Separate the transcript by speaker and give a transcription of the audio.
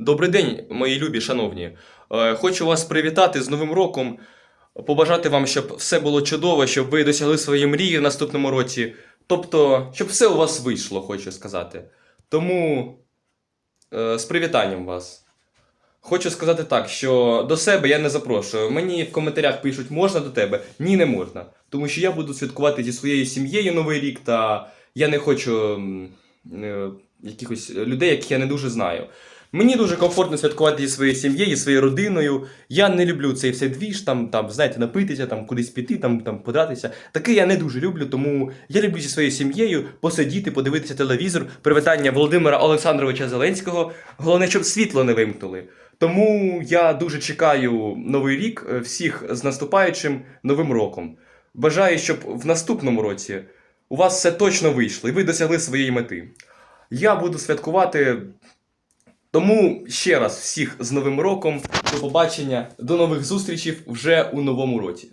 Speaker 1: Добрий день, мої любі, шановні. Е, Хочу вас привітати з Новим роком, побажати вам, щоб все було чудово, щоб ви досягли своєї мрії в наступному році. Тобто, щоб все у вас вийшло, хочу сказати. Тому е, з привітанням вас. Хочу сказати так, що до себе я не запрошую. Мені в коментарях пишуть, можна до тебе? Ні, не можна. Тому що я буду святкувати зі своєю сім'єю Новий рік, та я не хочу е, якихось людей, яких я не дуже знаю. Мені дуже комфортно святкувати зі своєю сім'єю, зі своєю родиною. Я не люблю цей все двіж, там, там, знаєте, напитися, там, кудись піти, там, там, подратися. Таке я не дуже люблю, тому я люблю зі своєю сім'єю посидіти, подивитися телевізор, привітання Володимира Олександровича Зеленського. Головне, щоб світло не вимкнули. Тому я дуже чекаю новий рік, е, всіх з наступаючим новим роком. Бажаю, щоб в наступному році у вас все точно вийшло і ви досягли своєї мети. Я буду святкувати. Тому ще раз всіх з Новим роком, до побачення, до нових зустрічей вже у новому році.